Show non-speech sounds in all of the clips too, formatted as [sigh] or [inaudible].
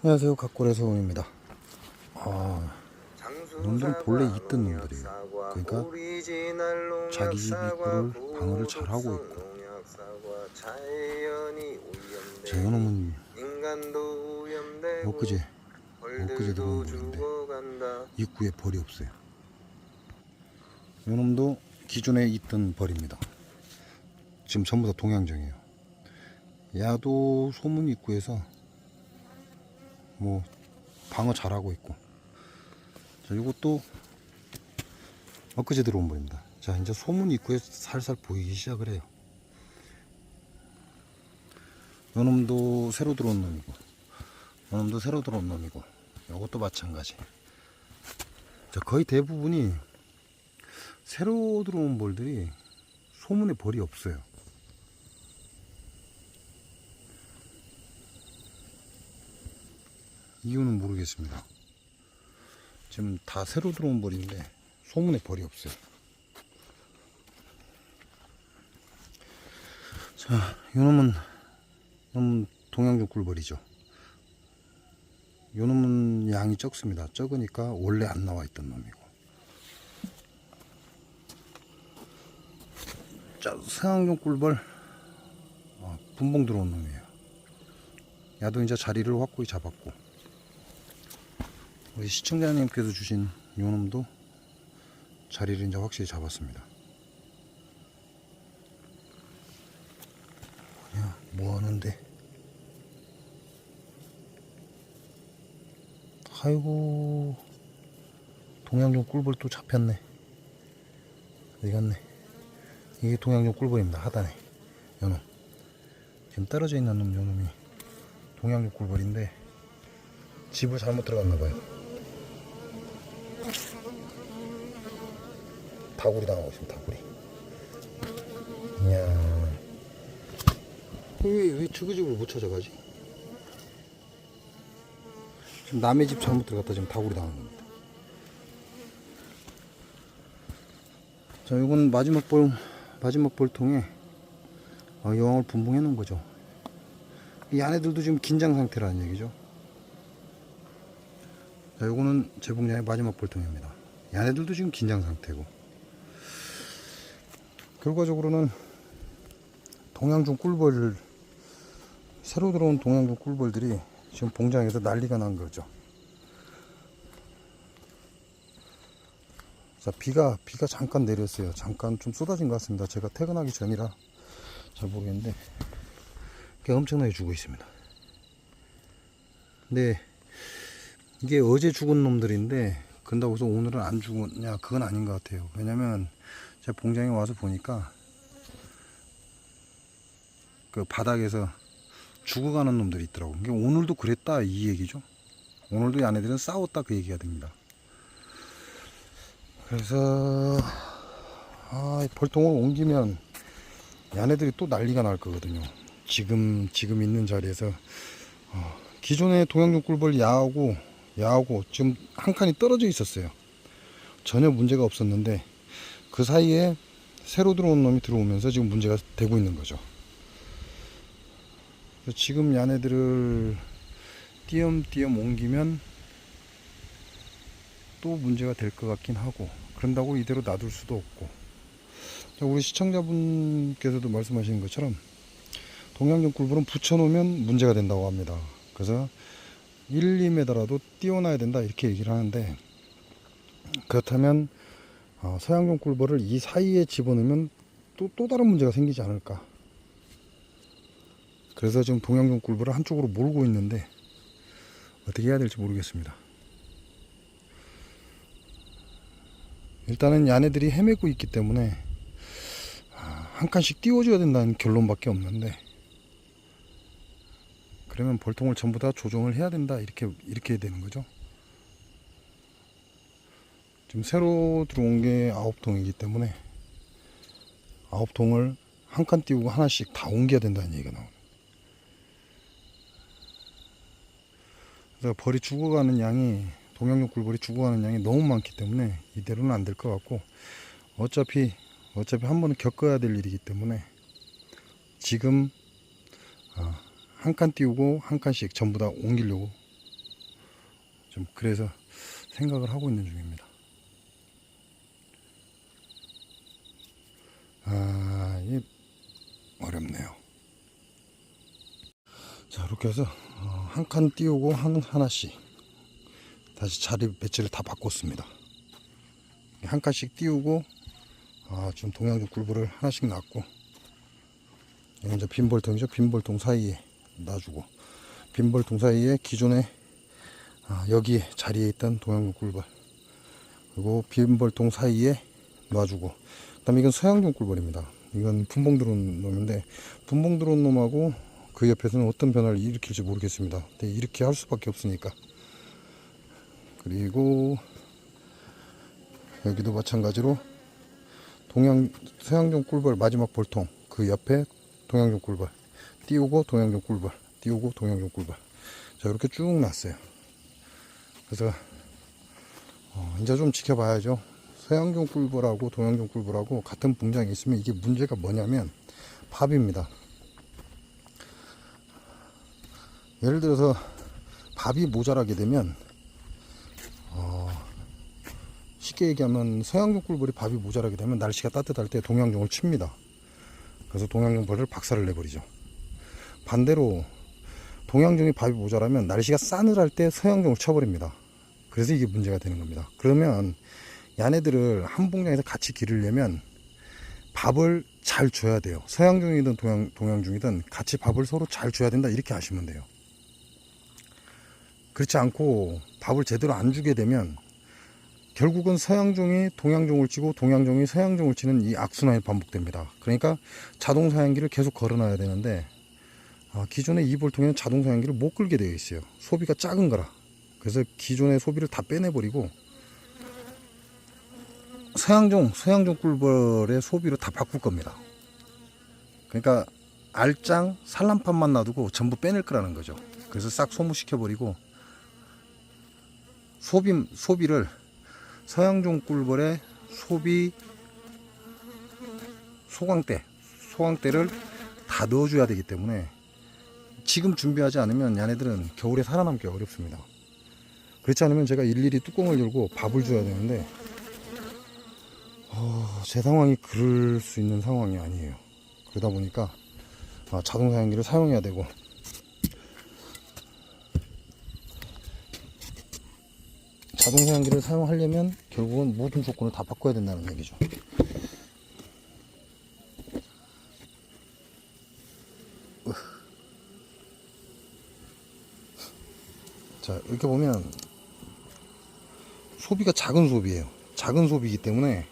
안녕하세요. 각골의 소음입니다. 아, 놈들은 본래 있던 놈들이에요. 그러니까 자기 집 입구를 방어를 잘하고 있고. 저 요놈은 엊그제 엊그제 들어온 벌인데 입구에 벌이 없어요. 요놈도 기존에 있던 벌입니다. 지금 전부 다 동양정이에요. 야도 소문 입구에서 뭐 방어 잘하고 있고. 자 이것도 엊그제 들어온 벌입니다. 자 이제 소문 입구에 살살 보이기 시작을 해요. 요놈도 새로 들어온 놈이고 요놈도 새로 들어온 놈이고 요것도 마찬가지. 자 거의 대부분이 새로 들어온 벌들이 소문에 벌이 없어요 이유는 모르겠습니다. 지금 다 새로 들어온 벌인데 소문에 벌이 없어요. 자, 요놈은 요놈은 동양주 꿀벌이죠. 요놈은 양이 적습니다. 적으니까 원래 안 나와 있던 놈이고. 자, 서양종 꿀벌 어, 분봉 들어온 놈이에요. 야도 이제 자리를 확고히 잡았고. 우리 시청자님께서 주신 요놈도 자리를 이제 확실히 잡았습니다. 뭐냐, 뭐 하는데? 아이고, 동양종 꿀벌 또 잡혔네. 어디 갔네. 이게 동양종 꿀벌입니다. 하단에. 요놈. 지금 떨어져 있는 놈, 요놈이 동양종 꿀벌인데, 집을 잘못 들어갔나 봐요. 다구리 당하고 있습니다. 다구리. 이야. 왜, 왜 저그 집을 못 찾아가지? 지금 남의 집 잘못 들어갔다 지금 다구리 당한 겁니다. 자, 이건 마지막 볼, 마지막 볼통에 어, 여왕을 분봉해 놓은 거죠. 이 안에들도 지금 긴장 상태라는 얘기죠. 자, 요거는 제복량의 마지막 볼통입니다. 얘네들도 지금 긴장 상태고. 결과적으로는 동양중 꿀벌을 새로 들어온 동양중 꿀벌들이 지금 봉장에서 난리가 난 거죠. 자, 비가 비가 잠깐 내렸어요. 잠깐 좀 쏟아진 것 같습니다. 제가 퇴근하기 전이라 잘 모르겠는데 꽤 엄청나게 주고 있습니다. 근데 이게 어제 죽은 놈들인데 근다고 해서 오늘은 안 죽었냐 그건 아닌 것 같아요 왜냐면 제가 봉장에 와서 보니까 그 바닥에서 죽어가는 놈들이 있더라고. 이게 오늘도 그랬다 이 얘기죠? 오늘도 이 아내들은 싸웠다 그 얘기가 됩니다. 그래서 아, 이 벌통을 옮기면 이 아내들이 또 난리가 날 거거든요. 지금 지금 있는 자리에서. 어, 기존의 동양종 꿀벌 야하고 야하고 지금 한 칸이 떨어져 있었어요. 전혀 문제가 없었는데 그 사이에 새로 들어온 놈이 들어오면서 지금 문제가 되고 있는 거죠. 지금 야네들을 띄엄띄엄 옮기면 또 문제가 될 것 같긴 하고 그런다고 이대로 놔둘 수도 없고 자, 우리 시청자분께서도 말씀하시는 것처럼 동양종 꿀벌은 붙여놓으면 문제가 된다고 합니다. 그래서 1, 2m라도 띄워놔야 된다 이렇게 얘기를 하는데 그렇다면 어, 서양종 꿀벌을 이 사이에 집어넣으면 또, 또 다른 문제가 생기지 않을까 그래서 지금 동양종 꿀벌을 한쪽으로 몰고 있는데 어떻게 해야 될지 모르겠습니다 일단은 야네들이 헤매고 있기 때문에 아, 한 칸씩 띄워줘야 된다는 결론밖에 없는데 그러면 벌통을 전부 다 조정을 해야 된다 이렇게 이렇게 되는 거죠. 지금 새로 들어온 게 아홉 통이기 때문에 아홉 통을 한 칸 띄우고 하나씩 다 옮겨야 된다는 얘기가 나오네. 그래서 벌이 죽어가는 양이 동양육 굴벌이 죽어가는 양이 너무 많기 때문에 이대로는 안 될 것 같고 어차피 어차피 한 번은 겪어야 될 일이기 때문에 지금 아, 한칸 띄우고 한 칸씩 전부 다 옮기려고 좀 그래서 생각을 하고 있는 중입니다. 아, 이게 어렵네요. 자, 이렇게 해서 어, 한칸 띄우고 한 하나씩 다시 자리 배치를 다 바꿨습니다. 한 칸씩 띄우고 아, 지금 동양주 굴부를 하나씩 놨고 이제 빈벌통이죠. 빈벌통 사이에 놔주고 빈벌통 사이에 기존에 아, 여기 자리에 있던 동양주 굴벌 그리고 빈벌통 사이에 놔주고 그 다음에 이건 서양종 꿀벌입니다. 이건 분봉 들어온 놈인데 분봉 들어온 놈하고 그 옆에서는 어떤 변화를 일으킬지 모르겠습니다. 근데 이렇게 할 수밖에 없으니까. 그리고 여기도 마찬가지로 동양 서양종 꿀벌 마지막 볼통 그 옆에 동양종 꿀벌 띄우고 동양종 꿀벌 띄우고 동양종 꿀벌 자 이렇게 쭉 놨어요. 그래서 어, 이제 좀 지켜봐야죠. 서양종 꿀벌하고 동양종 꿀벌하고 같은 봉장에 있으면 이게 문제가 뭐냐면 밥입니다. 예를 들어서 밥이 모자라게 되면 어, 쉽게 얘기하면 서양종 꿀벌이 밥이 모자라게 되면 날씨가 따뜻할 때 동양종을 칩니다. 그래서 동양종 벌을 박살을 내버리죠. 반대로 동양종이 밥이 모자라면 날씨가 싸늘할 때 서양종을 쳐버립니다. 그래서 이게 문제가 되는 겁니다. 그러면 야네들을 한 봉장에서 같이 기르려면 밥을 잘 줘야 돼요. 서양종이든 동양, 동양종이든 같이 밥을 서로 잘 줘야 된다. 이렇게 아시면 돼요. 그렇지 않고 밥을 제대로 안 주게 되면 결국은 서양종이 동양종을 치고 동양종이 서양종을 치는 이 악순환이 반복됩니다. 그러니까 자동 사양기를 계속 걸어놔야 되는데 아, 기존의 이볼통에는 자동 사양기를 못 끌게 되어 있어요. 소비가 작은 거라. 그래서 기존의 소비를 다 빼내버리고 서양종, 서양종 꿀벌의 소비로 다 바꿀 겁니다. 그러니까 알짱, 산란판만 놔두고 전부 빼낼 거라는 거죠. 그래서 싹 소모시켜버리고 소비, 소비를 서양종 꿀벌의 소비 소광대, 소광대를 다 넣어줘야 되기 때문에 지금 준비하지 않으면 얘네들은 겨울에 살아남기 어렵습니다. 그렇지 않으면 제가 일일이 뚜껑을 열고 밥을 줘야 되는데 어, 제 상황이 그럴 수 있는 상황이 아니에요. 그러다 보니까 아, 자동 사양기를 사용해야 되고 자동 사양기를 사용하려면 결국은 모든 조건을 다 바꿔야 된다는 얘기죠. 으. 자 이렇게 보면 소비가 작은 소비예요. 작은 소비이기 때문에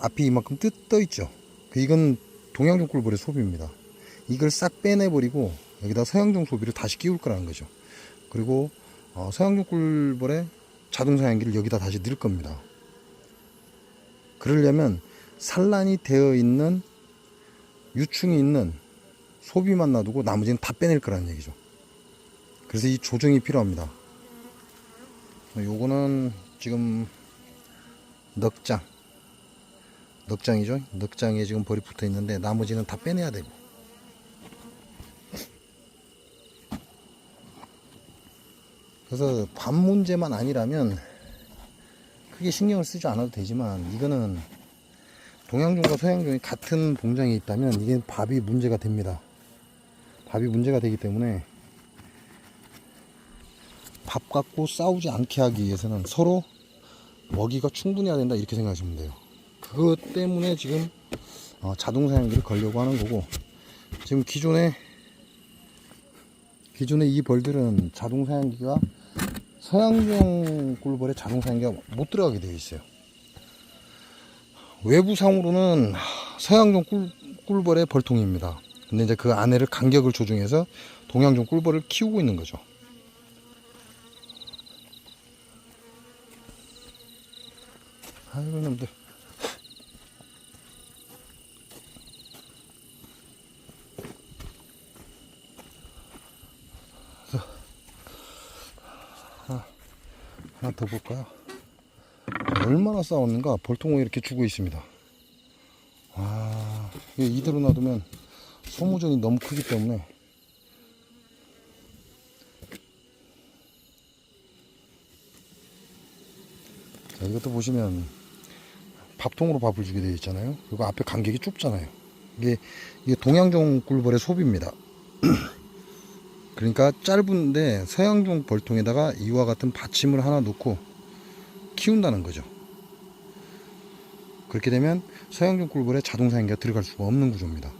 앞이 이만큼 뜯, 떠 있죠. 그 이건 동양종 꿀벌의 소비입니다. 이걸 싹 빼내버리고 여기다 서양종 소비를 다시 끼울 거라는 거죠. 그리고 어, 서양종 꿀벌의 자동 사양기를 여기다 다시 넣을 겁니다. 그러려면 산란이 되어 있는 유충이 있는 소비만 놔두고 나머지는 다 빼낼 거라는 얘기죠. 그래서 이 조정이 필요합니다. 요거는 지금 넉장 넉장이죠. 넉장에 지금 벌이 붙어 있는데 나머지는 다 빼내야 되고. 그래서 밥 문제만 아니라면 크게 신경을 쓰지 않아도 되지만 이거는 동양종과 서양종이 같은 봉장에 있다면 이게 밥이 문제가 됩니다. 밥이 문제가 되기 때문에 밥 갖고 싸우지 않게 하기 위해서는 서로 먹이가 충분해야 된다 이렇게 생각하시면 돼요. 그것 때문에 지금 어, 자동 사양기를 걸려고 하는 거고 지금 기존에 기존에 이 벌들은 자동 사양기가 서양종 꿀벌에 자동 사양기가 못 들어가게 되어 있어요. 외부상으로는 서양종 꿀, 꿀벌의 벌통입니다. 근데 이제 그 안에를 간격을 조정해서 동양종 꿀벌을 키우고 있는 거죠. 아이고 놈들. 하나 더 볼까요? 얼마나 싸웠는가 볼통을 이렇게 주고 있습니다. 아, 와, 이대로 놔두면 소모전이 너무 크기 때문에 자, 이것도 보시면 밥통으로 밥을 주게 되어 있잖아요. 그리고 앞에 간격이 좁잖아요. 이게, 이게 동양종 꿀벌의 소비입니다. [clears throat] 그러니까 짧은데 서양종 벌통에다가 이와 같은 받침을 하나 놓고 키운다는 거죠. 그렇게 되면 서양종 꿀벌에 자동 사행기가 들어갈 수가 없는 구조입니다.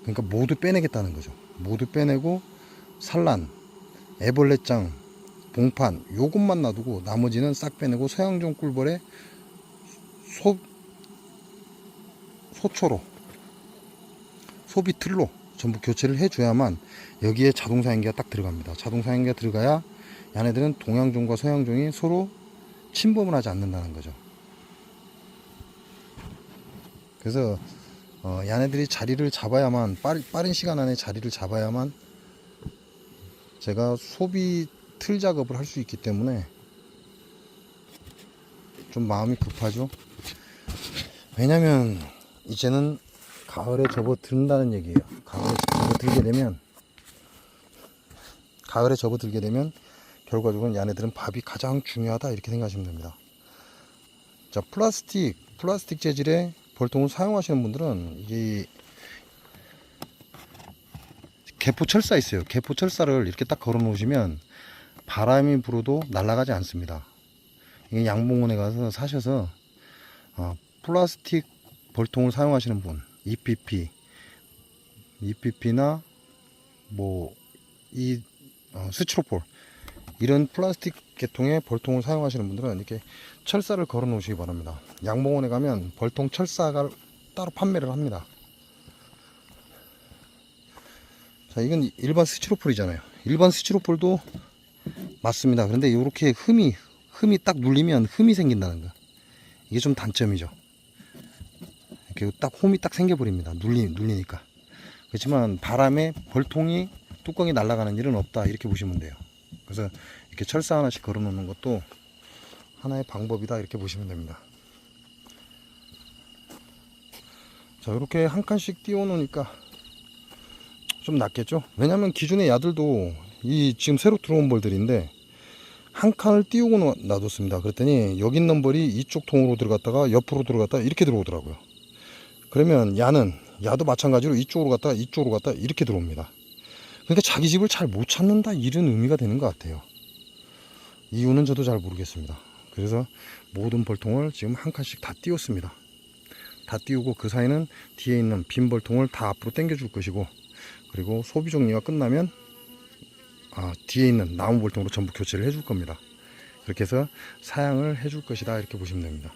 그러니까 모두 빼내겠다는 거죠. 모두 빼내고 산란, 애벌레장, 봉판 요것만 놔두고 나머지는 싹 빼내고 서양종 꿀벌에 소 소초로 소비 틀로 전부 교체를 해줘야만 여기에 자동 사행기가 딱 들어갑니다. 자동 사행기가 들어가야 얘네들은 동양종과 서양종이 서로 침범을 하지 않는다는 거죠. 그래서 어, 얘네들이 자리를 잡아야만 빠르, 빠른 시간 안에 자리를 잡아야만 제가 소비 틀 작업을 할 수 있기 때문에 좀 마음이 급하죠. 왜냐면 이제는 가을에 접어든다는 얘기예요. 가을에 접어들게 되면 가을에 접어들게 되면 결과적으로 얘네들은 밥이 가장 중요하다 이렇게 생각하시면 됩니다. 자 플라스틱 플라스틱 재질의 벌통을 사용하시는 분들은 이 개포 철사 있어요. 개포 철사를 이렇게 딱 걸어 놓으시면 바람이 불어도 날아가지 않습니다. 이게 양봉원에 가서 사셔서 어, 플라스틱 벌통을 사용하시는 분, EPP, EPP나 뭐이 어, 스티로폴 이런 플라스틱 계통의 벌통을 사용하시는 분들은 이렇게 철사를 걸어 놓으시기 바랍니다. 양봉원에 가면 벌통 철사가 따로 판매를 합니다. 자, 이건 일반 스티로폴이잖아요. 일반 스티로폴도 맞습니다. 그런데 이렇게 흠이 흠이 딱 눌리면 흠이 생긴다는 거. 이게 좀 단점이죠. 이렇게 딱 홈이 딱 생겨버립니다. 눌리 눌리니까. 그렇지만 바람에 벌통이 뚜껑이 날아가는 일은 없다 이렇게 보시면 돼요. 그래서 이렇게 철사 하나씩 걸어 놓는 것도 하나의 방법이다 이렇게 보시면 됩니다. 자 이렇게 한 칸씩 띄워 놓으니까 좀 낫겠죠? 왜냐면 기존의 야들도 이 지금 새로 들어온 벌들인데 한 칸을 띄우고 놔- 놔뒀습니다. 그랬더니 여기 있는 벌이 이쪽 통으로 들어갔다가 옆으로 들어갔다가 이렇게 들어오더라고요. 그러면 야는 야도 마찬가지로 이쪽으로 갔다가 이쪽으로 갔다가 이렇게 들어옵니다. 그러니까 자기 집을 잘 못 찾는다 이런 의미가 되는 것 같아요. 이유는 저도 잘 모르겠습니다. 그래서 모든 벌통을 지금 한 칸씩 다 띄웠습니다. 다 띄우고 그 사이는 뒤에 있는 빈 벌통을 다 앞으로 당겨 줄 것이고 그리고 소비 정리가 끝나면 아, 뒤에 있는 나무 벌통으로 전부 교체를 해줄 겁니다. 그렇게 해서 사양을 해줄 것이다 이렇게 보시면 됩니다.